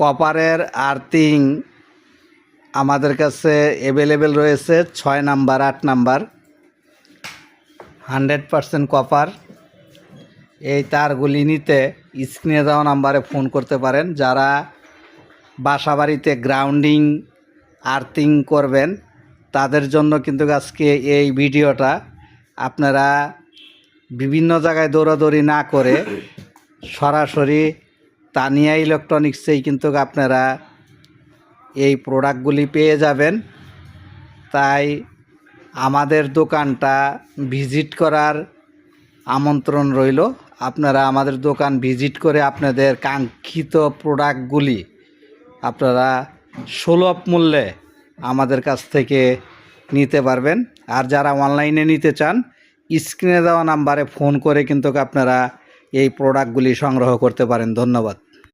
কপারের আর্থিং আমাদের কাছে অ্যাভেলেবেল রয়েছে ছয় নাম্বার, আট নাম্বার। Hundred percent copper. এই তারগুলি নিতে স্ক্রিনে দেওয়া নাম্বারে ফোন করতে পারেন। যারা বাসা বাড়িতে গ্রাউন্ডিং আর্থিং করবেন, তাদের জন্য কিন্তু আজকে এই ভিডিওটা। আপনারা বিভিন্ন জায়গায় দৌড়াদৌড়ি না করে সরাসরি তানিয়া ইলেকট্রনিক্সেই কিন্তু আপনারা এই প্রোডাক্টগুলি পেয়ে যাবেন। তাই আমাদের দোকানটা ভিজিট করার আমন্ত্রণ রইল। আপনারা আমাদের দোকান ভিজিট করে আপনাদের কাঙ্ক্ষিত প্রোডাক্টগুলি আপনারা সুলভ মূল্যে আমাদের কাছ থেকে নিতে পারবেন। আর যারা অনলাইনে নিতে চান, স্ক্রিনে দেওয়া নাম্বারে ফোন করে কিন্তু আপনারা এই প্রোডাক্টগুলি সংগ্রহ করতে পারেন। ধন্যবাদ।